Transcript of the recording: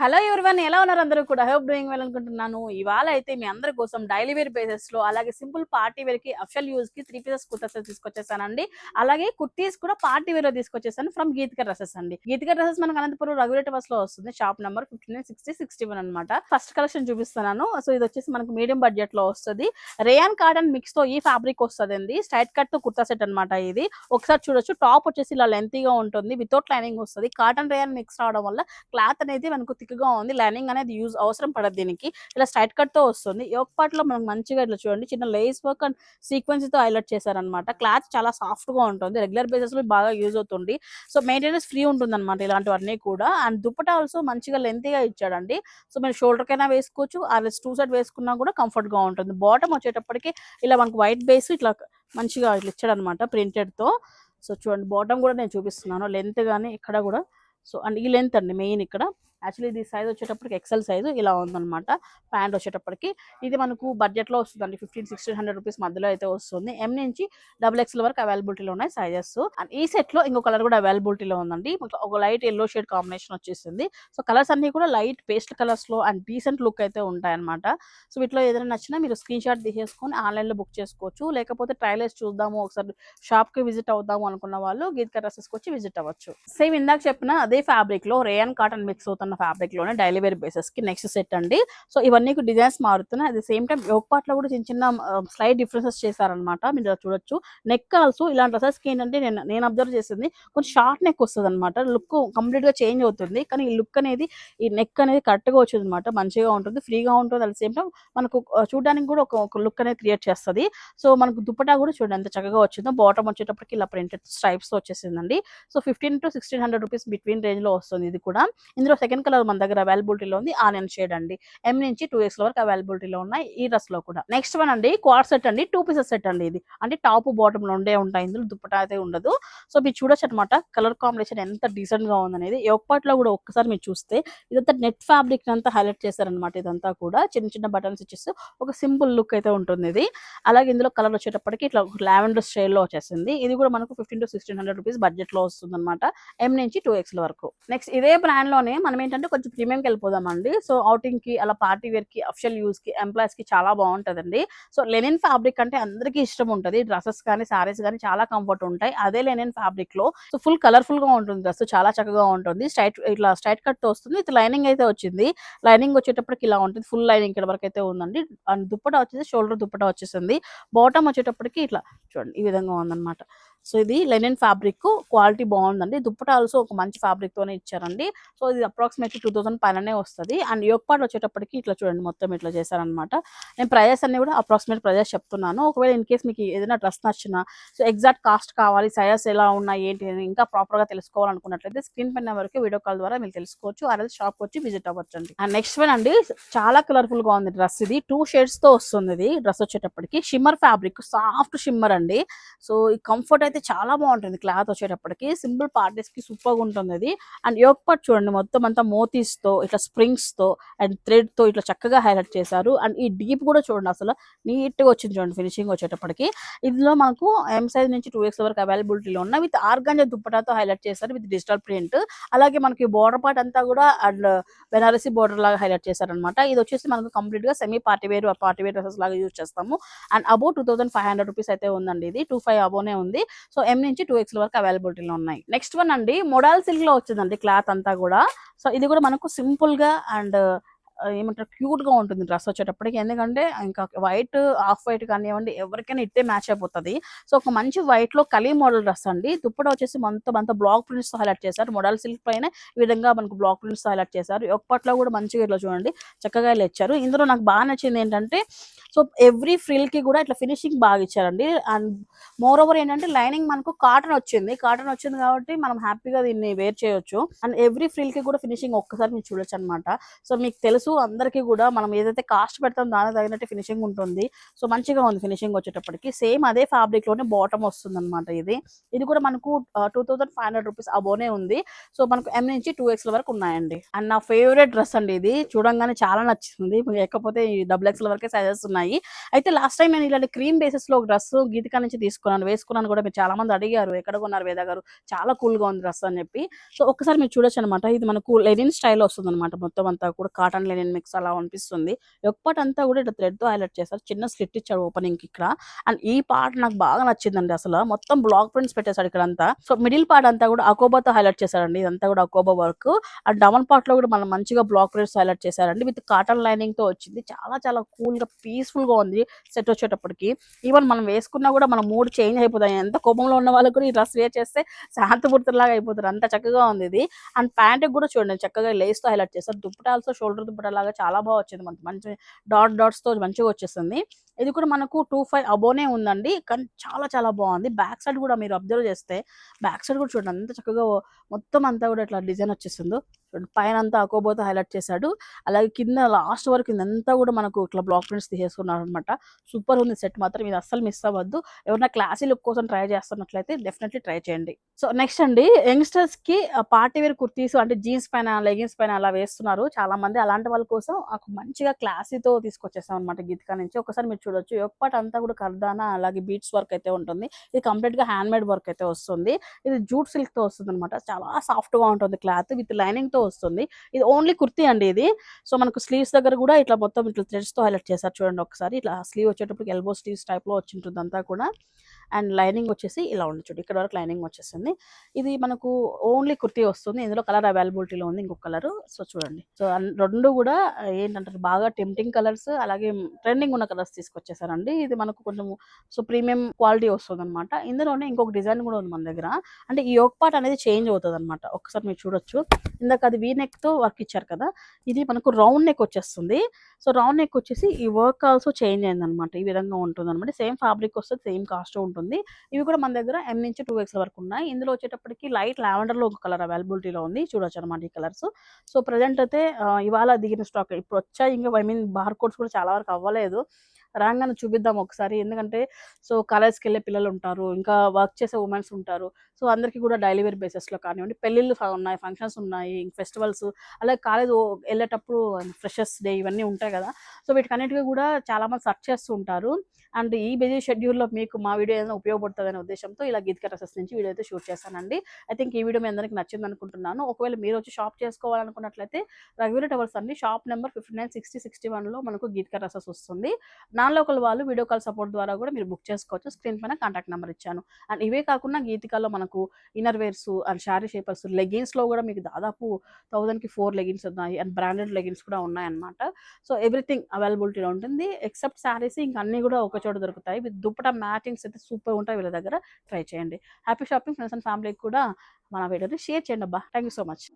Hello everyone ఎలా ఉన్నారు అందరూ కూడా? హోప్ డూయింగ్ వెల్ అనుకుంటున్నాను. ఇవాళ అయితే మీ అందరి కోసం డైలీ వేర్ బేసెస్లో అలాగే సింపుల్ పార్టీ వేర్కి అఫిషియల్ యూజ్కి త్రీ పీసెస్ కుర్తాస్ తీసుకొచ్చేసానండి. అలాగే కుర్తీస్ కూడా పార్టీ వేర్లో తీసుకొచ్చేసాను ఫ్రమ్ గీతిక డ్రెస్సెస్ అండి. గీతిక డ్రెస్సెస్ మనకు అనంతపురం రఘురేట బస్లో వస్తుంది. Shop number fifteen sixty sixty one అనమాట ఫస్ట్ కలెక్షన్ చూపిస్తున్నాను. సో ఇది వచ్చేసి మనకు మీడియం బడ్జెట్లో వస్తుంది. రేయాన్ కాటన్ మిక్స్తో ఈ ఫ్యాబ్రిక్ వస్తుంది అండి స్ట్రైట్ కట్తో కుర్తా సెట్ అనమాట ఇది. ఒకసారి చూడొచ్చు. టాప్ వచ్చేసి ఇలా లెంతీగా ఉంటుంది. వితౌట్ లైనింగ్ వస్తుంది. కాటన్ రేయాన్ మిక్స్ రావడం వల్ల క్లాత్ అనేది మనకు థిక్గా ఉంది. లైనింగ్ అనేది యూజ్ అవసరం పడదు దీనికి. ఇలా స్ట్రైట్ కట్తో వస్తుంది. యోక్ పార్ట్లో మనకు మంచిగా ఇట్లా చూడండి చిన్న లేస్ వర్క్ అండ్ సీక్వెన్స్తో హైలైట్ చేశారనమాట క్లాత్ చాలా సాఫ్ట్గా ఉంటుంది. రెగ్యులర్ బేసెస్లో బాగా యూజ్ అవుతుంది. సో మెయింటెనెన్స్ ఫ్రీ ఉంటుంది అనమాట ఇలాంటివన్నీ కూడా. అండ్ దుప్పటా ఆల్సో మంచిగా లెంతీగా ఇచ్చాడండి. సో మీరు షోల్డర్ కైనా వేసుకోవచ్చు అలా టూ సైడ్ వేసుకున్నా కూడా కంఫర్ట్గా ఉంటుంది. బాటమ్ వచ్చేటప్పటికి ఇలా మనకు వైట్ బేస్ ఇట్లా మంచిగా ఇట్లా ఇచ్చాడు అనమాట ప్రింటెడ్తో సో చూడండి బాటమ్ కూడా నేను చూపిస్తున్నాను. లెంత్ కానీ ఇక్కడ కూడా. సో అండ్ ఈ లెంత్ అండి మెయిన్ ఇక్కడ. యాక్చువల్లీ ఇది సైజ్ వచ్చేటప్పటికి ఎక్సెల్ సైజు ఇలా ఉందన్నమాట ప్యాంట్ వచ్చేటప్పటికి. ఇది మనకు బడ్జెట్లో వస్తుందండి ఫిఫ్టీన్ సిక్స్టీన్ హండ్రెడ్ రూపీస్ మధ్యలో అయితే వస్తుంది. ఎం నుంచి డబుల్ ఎక్స్ఎల్ వరకు అవైలబిలిటీలో ఉన్నాయి సైజెస్ అండ్ ఈ సెట్లో ఇంకో కలర్ కూడా అవైలబిలిటీలో ఉందండి. ఒక లైట్ ఎల్లో షేడ్ కాంబినేషన్ వచ్చేసింది. సో కలర్స్ అన్ని కూడా లైట్ పేస్ట్ కలర్స్లో అండ్ డీసెంట్ లుక్ అయితే ఉంటాయన్నమాట. సో వీటిలో ఏదైనా నచ్చినా మీరు స్క్రీన్ షాట్ తీసేసుకొని ఆన్లైన్లో బుక్ చేసుకోవచ్చు. లేకపోతే ట్రైలర్స్ చూద్దాము. ఒకసారి షాప్కి విజిట్ అవుదాము అనుకున్న వాళ్ళు గీత్ డ్రెస్సెస్కి వచ్చి విజిట్ అవ్వచ్చు. సేమ్ ఇందాక చెప్పిన అదే ఫ్యాబ్రిక్లో రేయన్ కాటన్ మిక్స్ అవుతున్న ఫ్యాబ్రిక్లోనే డైలీ వేర్ బేసెస్కి నెక్స్ట్ సెట్ అండి. సో ఇవన్నీ డిజైన్స్ మారుతున్నాయి. అట్ ద సేమ్ టైం యోగ్ కూడా చిన్న చిన్న స్లైడ్ డిఫరెన్సెస్ చేశారనమాట మీరు చూడొచ్చు. నెక్ ఆల్సో ఇలాంటి డ్రెస్సెస్కి ఏంటంటే నేను నేను అబ్జర్వ్ చేసింది కొంచెం షార్ట్ నెక్ వస్తుంది అనమాట లుక్ కంప్లీట్గా చేంజ్ అవుతుంది. కానీ ఈ లుక్ అనేది ఈ నెక్ అనేది కరెక్ట్గా వచ్చింది అనమాట మంచిగా ఉంటుంది ఫ్రీగా ఉంటుంది. అట్ ద సేమ్ టైం మనకు చూడడానికి కూడా ఒక ఒక లుక్ అనేది క్రియేట్ చేస్తుంది. సో మనకు దుప్పటా కూడా చూడండి ఎంత చక్కగా వచ్చిందో. బాటమ్ వచ్చేటప్పటికి ఇలా ప్రింటెడ్ స్ట్రైప్స్ వచ్చేసిందండి. So fifteen to sixteen hundred rupees between రేంజ్లో వస్తుంది ఇది కూడా. ఇందులో సెకండ్ కలర్ మన దగ్గర అవైలబిలిటీలో ఉంది. ఆనియన్ షేడ్ అండి. ఎం నుంచి టూ ఎక్స్ వరకు అవైలబిలిటీలో ఉన్నాయి ఈ డ్రెస్లో కూడా. నెక్స్ట్ వన్ అండి క్వార్ సెట్ అండి టూ పీసెస్ సెట్ అండి ఇది. అంటే టాప్ బాటమ్లో ఉండే ఉంటాయి. ఇందులో దుప్పటా అయితే ఉండదు. సో మీరు చూడొచ్చు అనమాట కలర్ కాంబినేషన్ ఎంత డీసెంట్గా ఉందనేది లో కూడా ఒక్కసారి మీరు చూస్తే ఇదంతా నెట్ ఫ్యాబ్రిక్ అంతా హైలైట్ చేశారనమాట ఇదంతా కూడా. చిన్న చిన్న బటన్స్ ఇచ్చేసి ఒక సింపుల్ లుక్ అయితే ఉంటుంది ఇది. అలాగే ఇందులో కలర్ వచ్చేటప్పటికి ఇట్లా లావెండర్ స్టైల్లో వచ్చేసింది. ఇది కూడా మనకు fifteen to sixteen hundred rupees బడ్జెట్లో వస్తుంది అనమాట ఎం నుంచి టూ ఎక్స్ వరకు. నెక్స్ట్ ఇదే బ్రాండ్లోనే మనం ఏంటంటే కొంచెం ప్రీమియంకి వెళ్ళిపోదామండి. సో అవుటింగ్కి అలా పార్టీ వేర్కి అఫిషియల్ యూస్కి కి చాలా బాగుంటుందండి. సో లెనిన్ ఫ్యాబ్రిక్ అంటే అందరికీ ఇష్టం ఉంటుంది. డ్రెస్సెస్ కానీ సారీస్ కానీ చాలా కంఫర్ట్ ఉంటాయి. అదే లెనిన్ ఫ్యాబ్రిక్లో సో ఫుల్ కలర్ఫుల్గా ఉంటుంది డ్రెస్ చాలా చక్కగా ఉంటుంది. స్ట్రైట్ ఇట్లా స్ట్రైట్ కట్ వస్తుంది. ఇది లైనింగ్ అయితే వచ్చింది. లైనింగ్ వచ్చేటప్పటికి ఇలా ఉంటుంది. ఫుల్ లైనింగ్ ఇక్కడ వరకు అయితే ఉందండి. అండ్ దుప్పట వచ్చేసి షోల్డర్ దుప్పట వచ్చేసింది. బాటమ్ వచ్చేటప్పటికి ఇట్లా చూడండి ఈ విధంగా ఉందన్నమాట. సో ఇది లెనిన్ ఫ్యాబ్రిక్ క్వాలిటీ బాగుందండి. దుప్పట ఆల్సో ఒక మంచి ఫ్యాబ్రిక్ తోనే ఇచ్చారండి. సో ఇది అప్రాక్సిమేట్లీ టూ థౌసండ్ పైననే వస్తుంది. అండ్ యోగ్ వచ్చేటప్పటికి ఇట్లా చూడండి మొత్తం ఇట్లా చేశారనమాట నేను ప్రైజెస్ అన్ని కూడా అప్రాక్సిమేట్ ప్రైజెస్ చెప్తున్నాను. ఒకవేళ ఇన్ కేస్ మీకు ఏదైనా డ్రెస్ నచ్చినా సో ఎగ్జాక్ట్ కాస్ట్ కావాలి సైజెస్ ఎలా ఉన్నాయి ఏంటి అని ఇంకా ప్రాపర్గా తెలుసుకోవాలనుకున్నట్లయితే స్క్రీన్ పైన వరకు వీడియో కాల్ ద్వారా మీరు తెలుసుకోవచ్చు. ఆ షాప్ వచ్చి విజిట్ అవ్వచ్చు అండి అండ్ నెక్స్ట్ వన్ అండి చాలా కలర్ఫుల్గా ఉంది డ్రెస్ ఇది. టూ షేడ్స్తో వస్తుంది ఇది డ్రెస్ వచ్చేటప్పటికి. షిమ్మర్ ఫ్యాబ్రిక్ సాఫ్ట్ షిమ్మర్ అండి. సో ఈ కంఫర్ట్ అయితే చాలా బాగుంటుంది క్లాత్ వచ్చేటప్పటికి. సింపుల్ పార్టీస్కి సూపర్గా ఉంటుంది అది. అండ్ యోగ్ పార్ట్ చూడండి మొత్తం అంతా మోతీస్తో ఇట్లా స్ప్రింగ్స్తో అండ్ థ్రెడ్తో ఇట్లా చక్కగా హైలైట్ చేశారు. అండ్ ఈ డీప్ కూడా చూడండి అసలు నీట్గా వచ్చింది చూడండి ఫినిషింగ్ వచ్చేటప్పటికి. ఇందులో మనకు ఎం సైజ్ నుంచి టూ ఎక్స్ వరకు అవైలబిలిటీలో ఉన్నాయి విత్ ఆర్గాంజా దుప్పటాతో హైలైట్ చేశారు విత్ డిజిటల్ ప్రింట్. అలాగే మనకి బోర్డర్ పార్ట్ అంతా కూడా అండ్ బెనారసి బోర్డర్ లాగా హైలైట్ చేశారనమాట ఇది వచ్చేసి మనకు కంప్లీట్గా semi party wear party wear dresses లాగా యూజ్ చేస్తాము. And above two thousand five hundred rupees అయితే ఉందండి ఇది. టూ ఫైవ్ అబోనే ఉంది. సో ఎం నుంచి టూ ఎక్స్ వరకు అవైలబిలిటీలో ఉన్నాయి. నెక్స్ట్ వన్ అండి మొడాల్ సిల్క్లో వచ్చిందండి క్లాత్ అంతా కూడా. సో ఇది కూడా మనకు సింపుల్గా అండ్ ఏమంటారు క్యూట్గా ఉంటుంది డ్రెస్ వచ్చేటప్పటికి. ఎందుకంటే ఇంకా వైట్ ఆఫ్ వైట్ కానివ్వండి ఎవరికైనా ఇట్టే మ్యాచ్ అయిపోతుంది. సో ఒక మంచి వైట్లో కలీ మోడల్ డ్రెస్ అండి. దుప్పట వచ్చేసి మొత్తం అంతా బ్లాక్ ప్రింట్స్తో హైలైట్ చేశారు. మోడల్ సిల్క్ పైన ఈ విధంగా మనకు బ్లాక్ ప్రింట్స్తో హైలైట్ చేశారు. ఒక్కట్లో కూడా మంచిగా ఇట్లా చూడండి చక్కగా ఇచ్చారు. ఇందులో నాకు బాగా నచ్చింది ఏంటంటే సో ఎవ్రీ ఫ్రిల్కి కూడా ఇట్లా ఫినిషింగ్ బాగా ఇచ్చారండి. అండ్ మోర్ ఓవర్ ఏంటంటే లైనింగ్ మనకు కాటన్ వచ్చింది. కాటన్ వచ్చింది కాబట్టి మనం హ్యాపీగా దీన్ని వేర్ చేయొచ్చు. అండ్ ఎవ్రీ ఫ్రిల్కి కూడా ఫినిషింగ్ ఒక్కసారి మీరు చూడొచ్చు అనమాట సో మీకు తెలుసు అందరికీ కూడా మనం ఏదైతే కాస్ట్ పెడతాం దానికి తగినట్టు ఫినిషింగ్ ఉంటుంది. సో మంచిగా ఉంది ఫినిషింగ్ వచ్చేటప్పటికి. సేమ్ అదే ఫ్యాబ్రిక్లోనే బాటమ్ వస్తుంది అనమాట ఇది. ఇది కూడా మనకు two thousand five hundred rupees అబోనే ఉంది. సో మనకు ఎం నుంచి టూ ఎక్స్ వరకు ఉన్నాయండి. అండ్ నా ఫేవరెట్ డ్రెస్ అండి ఇది. చూడంగానే చాలా నచ్చింది. లేకపోతే డబుల్ ఎక్స్ల వరకే సైజెస్ ఉన్నాయి. ఉన్నాయి. అయితే లాస్ట్ టైం నేను ఇలాంటి క్రీమ్ బేసిస్లో డ్రెస్ గీతికా నుంచి తీసుకున్నాను. వేసుకున్నాను కూడా మీరు చాలా మంది అడిగారు ఎక్కడ కొన్నారు వేద గారు? చాలా కూల్గా ఉంది డ్రెస్ అని చెప్పి. సో ఒకసారి మీరు చూడొచ్చు అనమాట ఇది మనకు లెనిన్ స్టైల్ వస్తుంది అనమాట మొత్తం అంతా కూడా కాటన్ లెనిన్ మిక్స్ అలా అనిపిస్తుంది. ఒక్కటి అంతా కూడా ఇట్లా థ్రెడ్తో హైలైట్ చేశారు. చిన్న స్లిట్ ఇచ్చాడు ఓపెనింగ్ ఇక్కడ. అండ్ ఈ పార్ట్ నాకు బాగా నచ్చిందండి అసలు. మొత్తం బ్లాక్ ప్రింట్స్ పెట్టేశాడు ఇక్కడ అంతా సో మిడిల్ పార్ట్ అంతా కూడా అకోబాతో హైలైట్ చేశారండి. ఇదంతా కూడా అకోబా వర్క్ అండ్ డబల్ పార్ట్లో కూడా మనం మంచిగా బ్లాక్ ప్రింట్స్ హైలైట్ చేశారండి. విత్ కాటన్ లైనింగ్తో వచ్చింది. చాలా చాలా కూల్గా పీస్ గా ఉంది సెట్ వచ్చేటప్పటికి. ఈవెన్ మనం వేసుకున్నా కూడా మన మూడ్ చేంజ్ అయిపోతాయి. ఎంత కోపంలో ఉన్న వాళ్ళకి కూడా ఈ డ్రెస్ వేర్ చేస్తే శాంతపూర్తిలాగా అయిపోతారు. అంత చక్కగా ఉంది ఇది. అండ్ ప్యాంట్ కూడా చూడండి చక్కగా లేస్తో హైలైట్ చేస్తారు దుప్పటాల్సో షోల్డర్ దుప్పటా లాగా చాలా బాగా వచ్చింది మనకి. మంచి డాట్ డాట్స్తో మంచిగా వచ్చేస్తుంది ఇది కూడా మనకు టూ ఫైవ్ అబోనే ఉందండి. కానీ చాలా చాలా బాగుంది. బ్యాక్ సైడ్ కూడా మీరు అబ్జర్వ్ చేస్తే బ్యాక్ సైడ్ కూడా చూడండి అంత చక్కగా మొత్తం అంతా కూడా ఇట్లా డిజైన్ వచ్చేస్తుందో చూడండి పైన అంతా అకోబోతో హైలైట్ చేశాడు. అలాగే కింద లాస్ట్ వరకు ఇదంతా కూడా మనకు ఇట్లా బ్లాక్ ప్రింట్స్ తీసేసుకున్నారు అనమాట సూపర్ ఉంది సెట్ మాత్రం ఇది అస్సలు మిస్ అవ్వద్దు. ఎవరైనా క్లాసీ లుక్ కోసం ట్రై చేస్తున్నట్లయితే డెఫినెట్లీ ట్రై చేయండి. సో నెక్స్ట్ అండి యంగ్స్టర్స్కి పార్టీ వేర్ కుర్తీస్ అంటే జీన్స్ పైన లెగిన్స్ పైన అలా వేస్తున్నారు. చాలా మంది అలాంటి వాళ్ళ కోసం ఒక మంచిగా క్లాసీతో తీసుకొచ్చేసాం అనమాట గీతికా నుంచి. ఒకసారి మీరు చూడొచ్చు ఒక్కటి అంతా కూడా కర్దానా అలాగే బీట్స్ వర్క్ అయితే ఉంటుంది. ఇది కంప్లీట్గా హ్యాండ్ మేడ్ వర్క్ అయితే వస్తుంది. ఇది జూట్ సిల్క్తో వస్తుంది అనమాట చాలా సాఫ్ట్గా ఉంటుంది క్లాత్ విత్ లైనింగ్తో వస్తుంది. ఇది ఓన్లీ కుర్తీ అండి ఇది. సో మనకు స్లీవ్స్ దగ్గర కూడా ఇట్లా మొత్తం ఇట్లా థ్రెడ్స్తో హైలైట్ చేశారు చూడండి ఒకసారి. ఇట్లా స్లీవ్ వచ్చేటప్పటికి ఎల్బో స్లీవ్స్ టైప్లో వచ్చి ఉంటుంది అంతా కూడా. అండ్ లైనింగ్ వచ్చేసి ఇలా ఉంది చూడు ఇక్కడ వరకు లైనింగ్ వచ్చేసింది. ఇది మనకు ఓన్లీ కుర్తీ వస్తుంది. ఇందులో కలర్ అవైలబిలిటీలో ఉంది ఇంకొక కలర్. సో చూడండి. సో రెండు కూడా ఏంటంటారు బాగా టెంప్టింగ్ కలర్స్ అలాగే ట్రెండింగ్ ఉన్న కలర్స్ తీసుకొచ్చేసారండి. ఇది మనకు కొంచెం సో ప్రీమియం క్వాలిటీ వస్తుంది అనమాట ఇందులోనే ఇంకొక డిజైన్ కూడా ఉంది మన దగ్గర. అంటే ఈ యోక్ పార్ట్ అనేది చేంజ్ అవుతుంది అనమాట ఒకసారి మీరు చూడొచ్చు. ఇందాక అది వీ నెక్తో వర్క్ ఇచ్చారు కదా. ఇది మనకు రౌండ్ నెక్ వచ్చేస్తుంది. సో రౌండ్ నెక్ వచ్చేసి ఈ వర్క్ ఆల్సో చేంజ్ అయింది అనమాట ఈ విధంగా ఉంటుంది అనమాట సేమ్ ఫ్యాబ్రిక్ వస్తుంది సేమ్ కాస్ట్ ఉంటుంది ఇవి కూడా మన దగ్గర ఎం నుంచి టూ ఎక్స్ వరకు ఉన్నాయి. ఇందులో వచ్చేటప్పటికి లైట్ లావెండర్లో ఒక కలర్ అవైలబిలిటీలో ఉంది. చూడొచ్చు అనమాట ఈ కలర్స్. సో ప్రజెంట్ అయితే ఇవాళ దిగిన స్టాక్ ఇప్పుడు వచ్చాయి. ఇంకా ఐ మీన్ బార్ కోడ్స్ కూడా చాలా వరకు అవ్వలేదు. రాగానే చూపిద్దాం ఒకసారి. ఎందుకంటే సో కాలేజ్కి వెళ్ళే పిల్లలు ఉంటారు ఇంకా వర్క్ చేసే ఉమెన్స్ ఉంటారు. సో అందరికీ కూడా డైలీ వేర్ బేసిస్లో కానివ్వండి. పెళ్ళిళ్ళు ఉన్నాయి ఫంక్షన్స్ ఉన్నాయి ఫెస్టివల్స్ అలాగే కాలేజ్ వెళ్ళేటప్పుడు ఫ్రెషర్స్ డే ఇవన్నీ ఉంటాయి కదా. సో వీటికన్నిటికీ కూడా చాలా మంది సర్చ్ చేస్తూ ఉంటారు. అండ్ ఈ బిజీ షెడ్యూల్లో మీకు మా వీడియో ఏదైనా ఉపయోగపడుతుందనే ఉద్దేశంతో ఇలా గీతిక డ్రెస్సెస్ నుంచి వీడియో అయితే షూట్ చేశానండి. ఐ థింక్ ఈ వీడియో మీ అందరికి నచ్చింది అనుకుంటున్నాను ఒకవేళ మీరు వచ్చి షాప్ చేసుకోవాలనుకున్నట్లయితే రఘువీర టవర్స్ అండి. Shop number fifty nine sixty sixty వన్లో మనకు గీతిక డ్రెస్సెస్ వస్తుంది. నాన్ లోకల్ వాళ్ళు వీడియో కాల్ సపోర్ట్ ద్వారా కూడా మీరు బుక్ చేసుకోవచ్చు. స్క్రీన్ పైన కాంటాక్ట్ నెంబర్ ఇచ్చాను. అండ్ ఇవే కాకుండా గీతికాలో మనకు inner wears and sari shapers లెగిన్స్లో కూడా మీకు దాదాపు థౌజండ్కి ఫోర్ లెగిన్స్ ఉన్నాయి. అండ్ బ్రాండెడ్ లెగిన్స్ కూడా ఉన్నాయన్నమాట. సో ఎవ్రీథింగ్ అవైలబిలిటీలో ఉంటుంది. ఎక్సెప్ట్ శారీస్ ఇంకా అన్నీ కూడా ఒక చోట దొరుకుతాయి. విత్ దుప్పట మ్యాచింగ్స్ అయితే సూపర్ ఉంటాయి వీళ్ళ దగ్గర. ట్రై చేయండి. హ్యాపీ షాపింగ్ ఫ్రెండ్స్ అండ్ ఫ్యామిలీకి కూడా మన వీడియోని షేర్ చేయండి అబ్బా. Thank you so much.